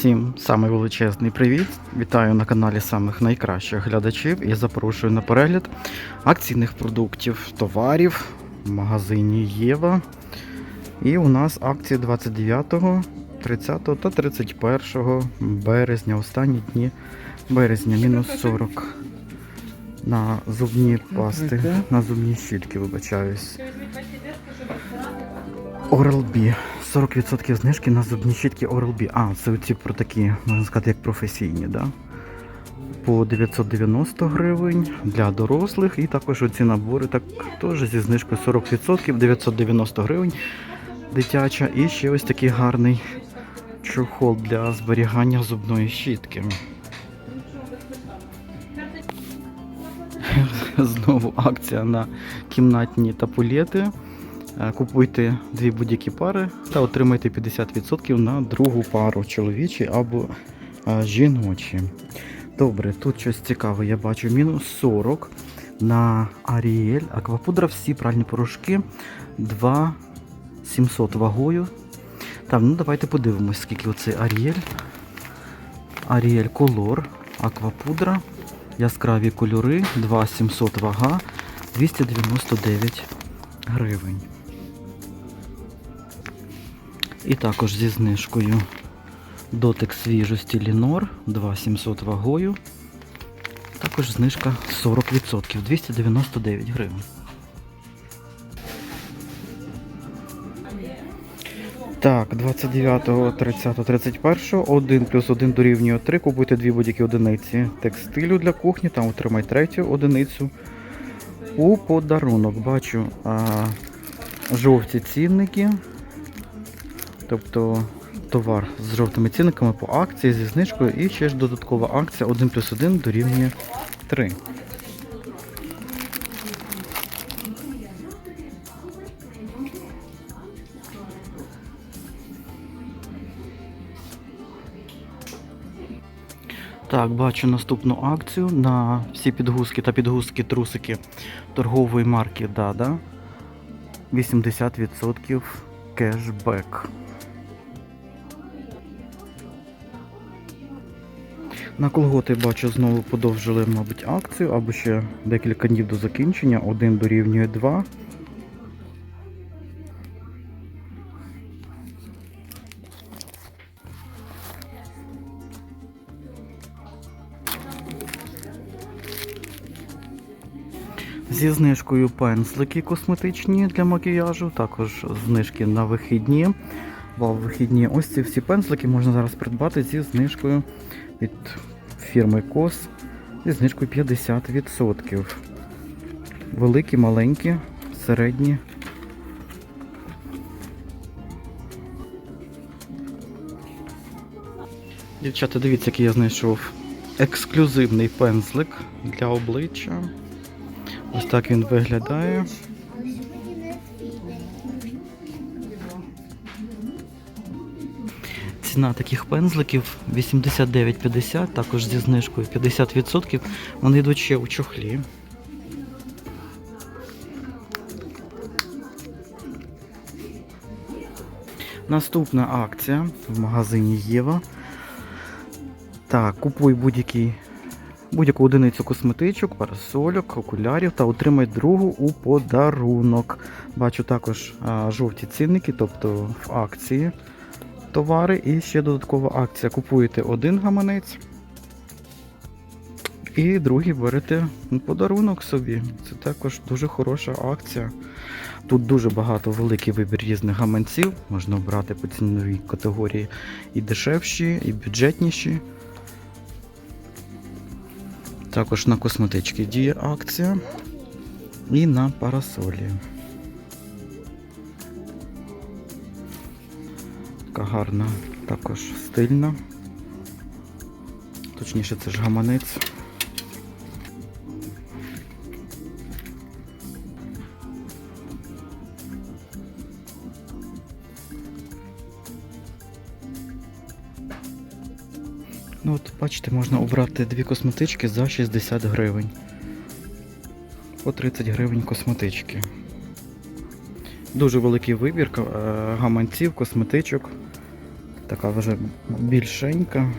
Всім самий величезний привіт! Вітаю на каналі самих найкращих глядачів і запрошую на перегляд акційних продуктів, товарів в магазині Єва. І у нас акції 29, 30 та 31 березня, останні дні березня, мінус 40 на зубні пасти, на зубні щітки, вибачаюсь. Oral-B. 40% знижки на зубні щітки Oral-B. А, це оці про такі, можна сказати, як професійні, да? По 990 гривень для дорослих. І також оці набори так, теж зі знижкою 40%, 990 гривень дитяча. І ще ось такий гарний чохол для зберігання зубної щітки. Знову акція на кімнатні тапулети. Е, Купуйте дві будь-які пари та отримайте 50% на другу пару чоловічі або е, жіночі. Добре, тут щось цікаве, я бачу. Мінус 40 на Аріель. Аквапудра, всі пральні порошки 2 700 вагою. Так, ну давайте подивимось, скільки оцей Аріель. Аріель Колор, аквапудра, яскраві кольори, 2 700 вага, 299 гривень. І також зі знижкою дотик свіжості Лінор 2700 вагою. Також знижка 40%, 299 гривень. Так, 29, 30, 31, 1 плюс 1 дорівнює 3. Купуйте дві будь-які одиниці текстилю для кухні, там отримай третю одиницю. У подарунок бачу а, жовті цінники. Тобто товар з жовтими цінниками по акції зі знижкою і ще ж додаткова акція 1 плюс 1 дорівнює 3. Так, бачу наступну акцію на всі підгузки та підгузки трусики торгової марки Dada. 80% кешбек. На колготи бачу знову подовжили, мабуть, акцію, або ще декілька днів до закінчення. Один дорівнює 2. Зі знижкою пензлики косметичні для макіяжу, також знижки на вихідні. Бо вихідні ось ці всі пензлики можна зараз придбати зі знижкою від фірми Кос зі знижкою 50%. Великі, маленькі, середні. Дівчата, дивіться, який я знайшов ексклюзивний пензлик для обличчя. Ось так він виглядає. Ціна таких пензликів 89,50, також зі знижкою 50%. Вони йдуть ще у чохлі. Наступна акція в магазині Єва. Так, купуй будь-який будь-яку одиницю косметичок, парасольок, окулярів та отримай другу у подарунок. Бачу також а, жовті цінники, тобто в акції товари. І ще додаткова акція. Купуєте один гаманець і другий берете подарунок собі. Це також дуже хороша акція. Тут дуже багато великий вибір різних гаманців. Можна обрати по ціновій категорії і дешевші, і бюджетніші. Також на косметички діє акція і на парасолі. Така гарна, також стильна. Точніше, це ж гаманець. Ну от, бачите, можна обрати дві косметички за 60 гривень. По 30 гривень косметички. Дуже великий вибір е, гаманців, косметичок. Така вже більшенька.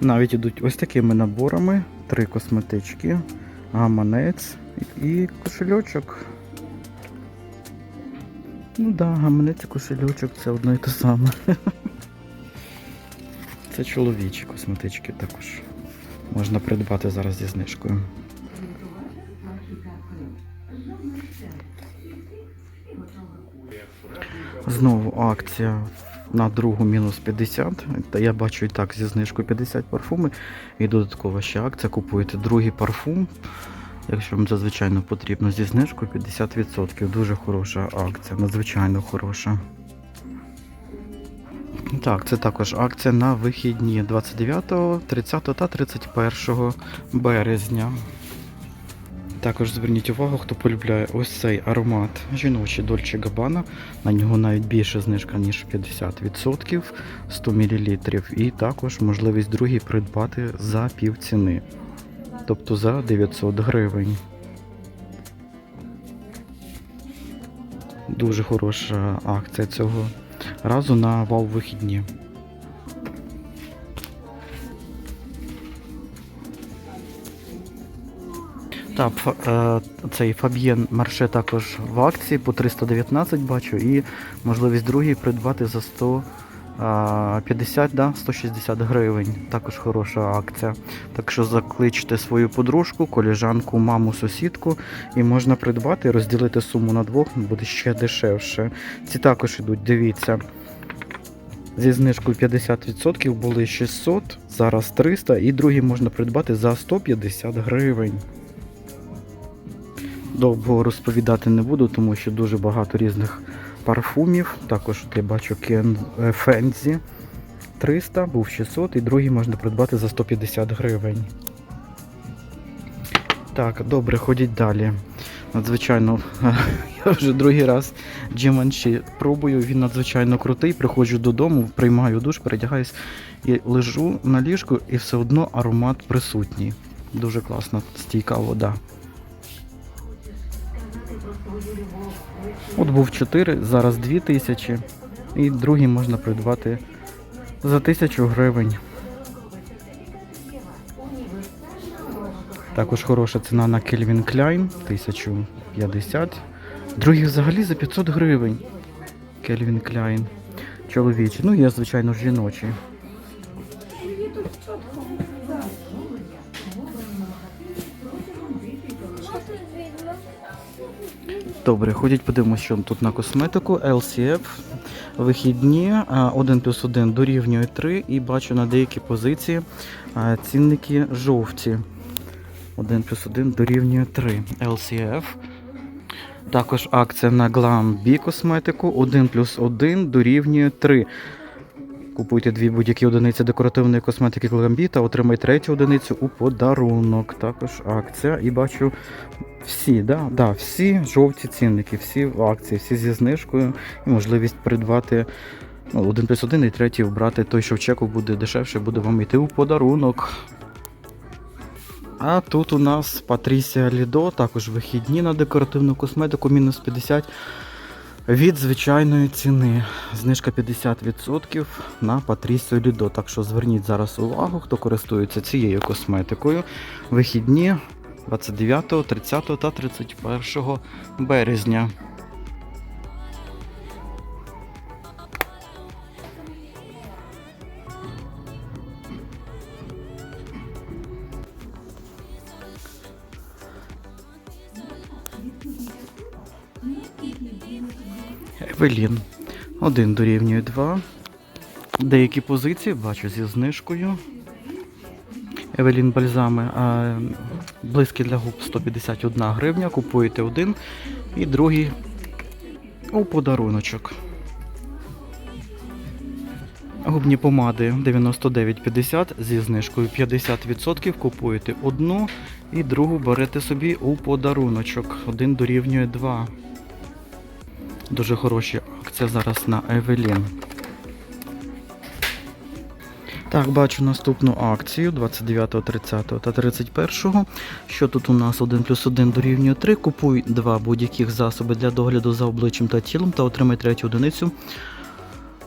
Навіть ідуть ось такими наборами: три косметички, гаманець і кошельочок. Ну так, да, гаманець і кошельочок це одно і те саме. Це чоловічі косметички також. Можна придбати зараз зі знижкою. Знову акція на другу мінус 50. Та я бачу і так зі знижкою 50 парфуми. І додаткова ще акція. Купуєте другий парфум. Якщо вам зазвичай потрібно зі знижкою 50%. Дуже хороша акція, надзвичайно хороша. Так, це також акція на вихідні 29, 30 та 31 березня. Також зверніть увагу, хто полюбляє ось цей аромат жіночий Dolce Gabbana. На нього навіть більше знижка, ніж 50%, 100 мл. І також можливість другий придбати за пів ціни. Тобто за 900 гривень. Дуже хороша акція цього разу на вау Так, е, цей Фаб'єн Марше також в акції по 319 бачу, і можливість другий придбати за 150, да, 160 гривень. Також хороша акція. Так що закличте свою подружку, коліжанку, маму, сусідку, і можна придбати, розділити суму на двох, буде ще дешевше. Ці також ідуть, дивіться. Зі знижкою 50% були 600, зараз 300, і другі можна придбати за 150 гривень. Довго розповідати не буду, тому що дуже багато різних парфумів. Також от я бачу Кен Фензі 300, був 600, і другий можна придбати за 150 гривень. Так, добре, ходіть далі. Надзвичайно, я вже другий раз Givenchy пробую, він надзвичайно крутий. Приходжу додому, приймаю душ, передягаюсь і лежу на ліжку, і все одно аромат присутній. Дуже класна, стійка вода. От був 4, зараз 2000, і другий можна придбати за 1000 гривень. Також хороша ціна на Calvin Klein 1050. Другий взагалі за 500 гривень. Calvin Klein. Чоловічий. Ну, є, звичайно, жіночий. Добре, ходіть, подивимося, що тут на косметику. LCF. Вихідні 1 плюс 1 дорівнює 3 і бачу на деякі позиції цінники жовті. 1 плюс 1 дорівнює 3. LCF. Також акція на Glam B косметику 1 плюс 1 дорівнює 3. Купуйте дві будь-які одиниці декоративної косметики Glam B та отримайте третю одиницю у подарунок. Також акція. І бачу всі, да? Да, всі жовті цінники, всі в акції, всі зі знижкою і можливість придбати ну, 1 плюс 1 і третій вбрати той, що в чеку буде дешевше, буде вам йти у подарунок. А тут у нас Патрісія Лідо, також вихідні на декоративну косметику, мінус 50 від звичайної ціни. Знижка 50% на Патрісію Лідо. Так що зверніть зараз увагу, хто користується цією косметикою. Вихідні 29, 30 та 31 березня. Евелін. Один дорівнює 2. Деякі позиції бачу зі знижкою. Евелін бальзами. А, близькі для губ 151 гривня. Купуєте один і другий у подаруночок. Губні помади 99,50 зі знижкою 50%. Купуєте одну і другу берете собі у подаруночок. Один дорівнює 2. Дуже хороші акція зараз на Евелін. Так, бачу наступну акцію 29, 30 та 31. Що тут у нас 1 плюс 1 дорівнює 3. Купуй два будь-яких засоби для догляду за обличчям та тілом та отримай третю одиницю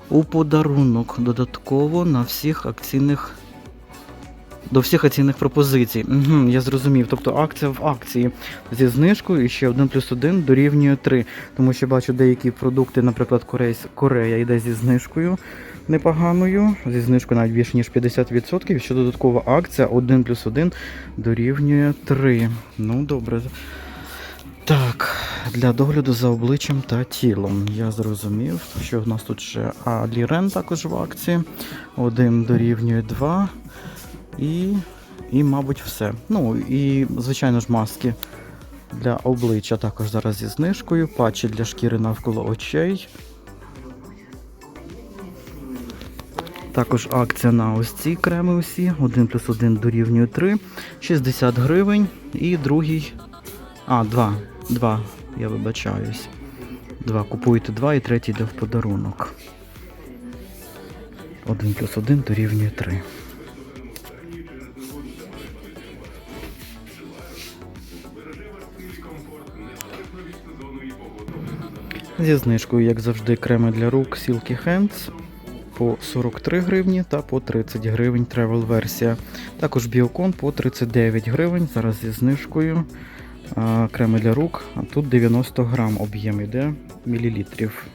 у подарунок додатково на всіх акційних. До всіх акційних пропозицій. Угу, я зрозумів. Тобто акція в акції зі знижкою і ще 1 плюс 1 дорівнює 3. Тому що бачу деякі продукти, наприклад, Корейсь, Корея йде зі знижкою непоганою, зі знижкою навіть більше ніж 50%. І ще додаткова акція 1 плюс 1 дорівнює 3. Ну, добре. Так, для догляду за обличчям та тілом. Я зрозумів, що в нас тут ще Алірен також в акції. 1 дорівнює 2. І, і, мабуть, все. Ну, і, звичайно ж, маски для обличчя також зараз зі знижкою. Патчі для шкіри навколо очей. Також акція на ось ці креми усі. 1 плюс 1 дорівнює 3. 60 гривень. І другий. А, 2. 2. Я вибачаюсь. 2. Купуєте 2 і третій йде в подарунок. 1 плюс 1 дорівнює 3. Зі знижкою, як завжди, креми для рук Silky Hands по 43 гривні та по 30 гривень travel версія. Також Біокон по 39 гривень. Зараз зі знижкою. Креми для рук. А тут 90 грам об'єм іде мілілітрів.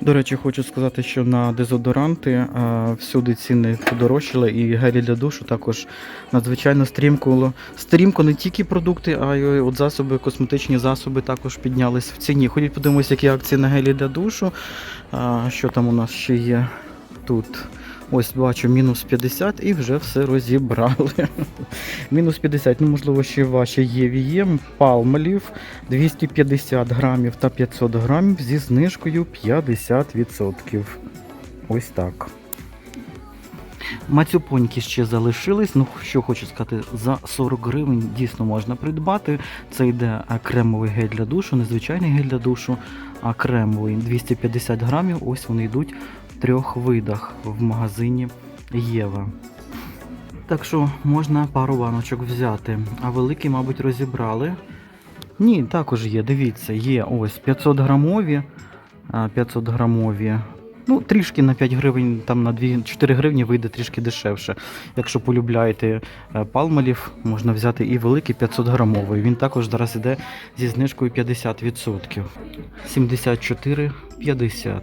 До речі, хочу сказати, що на дезодоранти а, всюди ціни подорожчали, і гелі для душу також надзвичайно стрімко. Стрімко не тільки продукти, а й от засоби, косметичні засоби також піднялись в ціні. Ходіть, подивимось, які акції на гелі для душу. А, що там у нас ще є тут? Ось бачу, мінус 50 і вже все розібрали. мінус 50, ну можливо, ще ваші є вієм, палмалів 250 грамів та 500 грамів зі знижкою 50%. Ось так. Мацюпоньки ще залишились. Ну, що хочу сказати, за 40 гривень дійсно можна придбати. Це йде кремовий гель для душу, не звичайний гель для душу, а кремовий 250 грамів. Ось вони йдуть трьох видах в магазині Єва. Так що можна пару баночок взяти. А великі, мабуть, розібрали. Ні, також є, дивіться, є ось 500 грамові. 500 грамові. Ну, трішки на 5 гривень, там на 2, 4 гривні вийде трішки дешевше. Якщо полюбляєте е, палмалів, можна взяти і великий 500 грамовий. Він також зараз іде зі знижкою 50%. 74,50.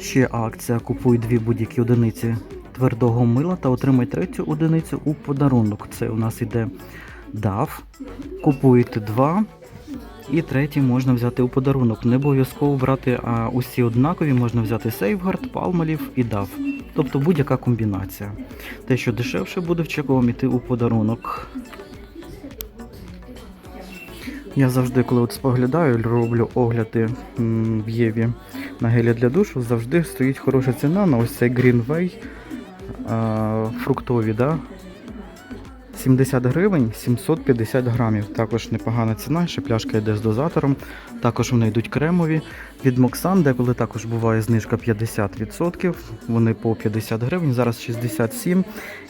Ще акція Купуй дві будь-які одиниці твердого мила та отримай третю одиницю у подарунок. Це у нас іде DAF. Купуєте два. І третій можна взяти у подарунок. Не обов'язково брати а, усі однакові, можна взяти Safeguard, Palmolive і DAF. Тобто будь-яка комбінація. Те, що дешевше буде в чековому іти у подарунок. Я завжди, коли от споглядаю, роблю огляди в Єві на гелі для душу, завжди стоїть хороша ціна на ось цей Greenway фруктові, да? 70 гривень 750 грамів. Також непогана ціна, ще пляшка йде з дозатором. Також вони йдуть кремові. Від Моксан, деколи також буває знижка 50%. Вони по 50 гривень, зараз 67.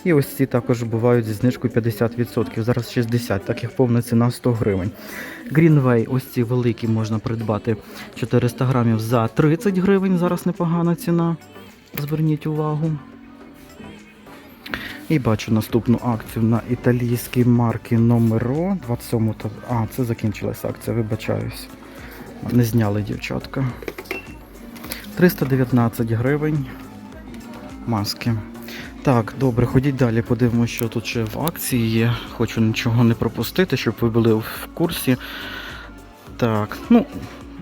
І ось ці також бувають зі знижкою 50%. Зараз 60, так як повна ціна 100 гривень. Greenway, ось ці великі можна придбати 400 грамів за 30 гривень. Зараз непогана ціна. Зверніть увагу. І бачу наступну акцію на італійській марки Номеро 27. та- А, це закінчилась акція, вибачаюсь. Не зняли дівчатка. 319 гривень. Маски. Так, добре, ходіть далі, подивимося, що тут ще в акції є. Хочу нічого не пропустити, щоб ви були в курсі. Так, ну,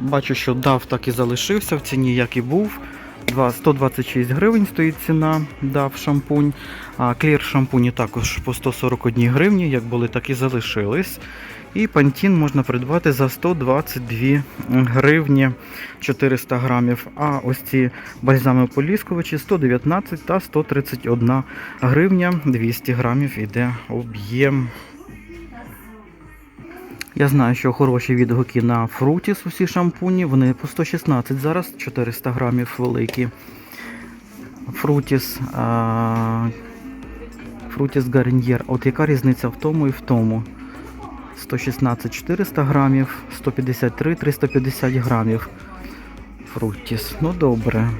бачу, що DAF так і залишився в ціні, як і був. Два- 126 гривень стоїть ціна DAF шампунь. А клір шампуні також по 141 гривні, як були, так і залишились. І пантін можна придбати за 122 гривні 400 грамів. А ось ці бальзами поліскувачі 119 та 131 гривня 200 грамів іде об'єм. Я знаю, що хороші відгуки на фрутіс усі шампуні. Вони по 116 зараз, 400 грамів великі. Фрутіс. А... Фрутіс Гарньєр. От яка різниця в тому і в тому? 116 400 грамів, 153 350 грамів. Фрутіс. Ну добре.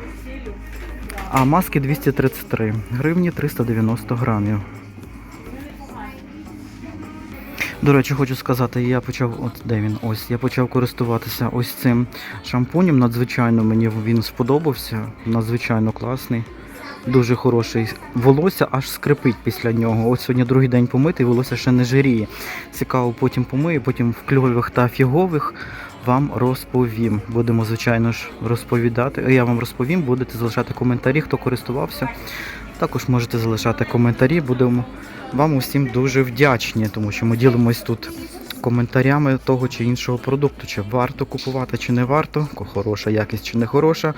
А маски 233 гривні 390 грамів. До речі, хочу сказати, я почав, от де він, ось, я почав користуватися ось цим шампунем. Надзвичайно мені він сподобався. Надзвичайно класний. Дуже хороший. Волосся аж скрипить після нього. Ось сьогодні другий день помитий, волосся ще не жиріє. Цікаво, потім помию, потім в кльових та фігових вам розповім. Будемо, звичайно ж, розповідати. Я вам розповім, будете залишати коментарі, хто користувався. Також можете залишати коментарі. Будемо вам усім дуже вдячні, тому що ми ділимось тут коментарями того чи іншого продукту, чи варто купувати, чи не варто, хороша якість чи не хороша.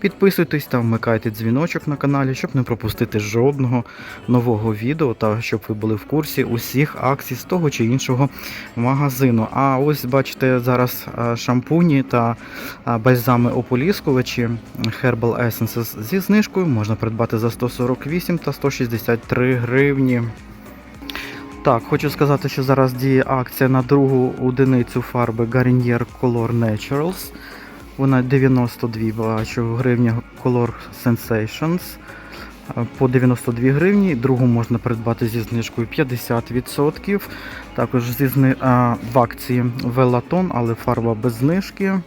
Підписуйтесь та вмикайте дзвіночок на каналі, щоб не пропустити жодного нового відео та щоб ви були в курсі усіх акцій з того чи іншого магазину. А ось бачите зараз шампуні та бальзами ополіскувачі Herbal Essences зі знижкою можна придбати за 148 та 163 гривні. Так, хочу сказати, що зараз діє акція на другу одиницю фарби Garnier Color Naturals. Вона 92 бачу гривні Color Sensations. По 92 гривні. Другу можна придбати зі знижкою 50%. Також зі зни... а, в акції Велатон, але фарба без знижки.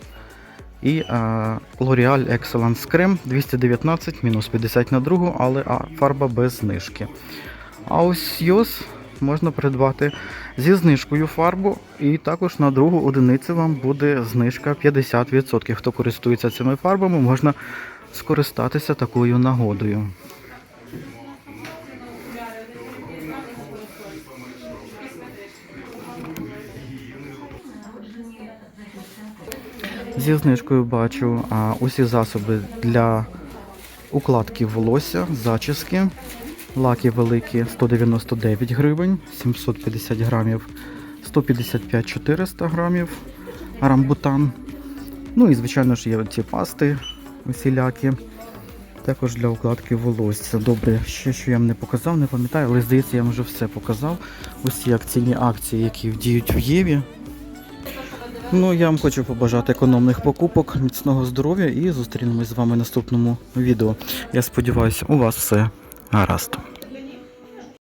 І а, L'Oreal Excellence Creme 219 мінус 50 на другу, але а, фарба без знижки. А ось Йос можна придбати зі знижкою фарбу, і також на другу одиницю вам буде знижка 50%. Хто користується цими фарбами, можна скористатися такою нагодою. Зі знижкою бачу а, усі засоби для укладки волосся, зачіски. Лаки великі 199 гривень, 750 грамів, 155-400 грамів рамбутан. Ну і звичайно ж є ці пасти усілякі. Також для укладки волосся. Добре, ще що я вам не показав, не пам'ятаю, але здається, я вам вже все показав. Усі акційні акції, які діють в Єві. Ну, я вам хочу побажати економних покупок, міцного здоров'я і зустрінемось з вами в наступному відео. Я сподіваюся, у вас все naraz.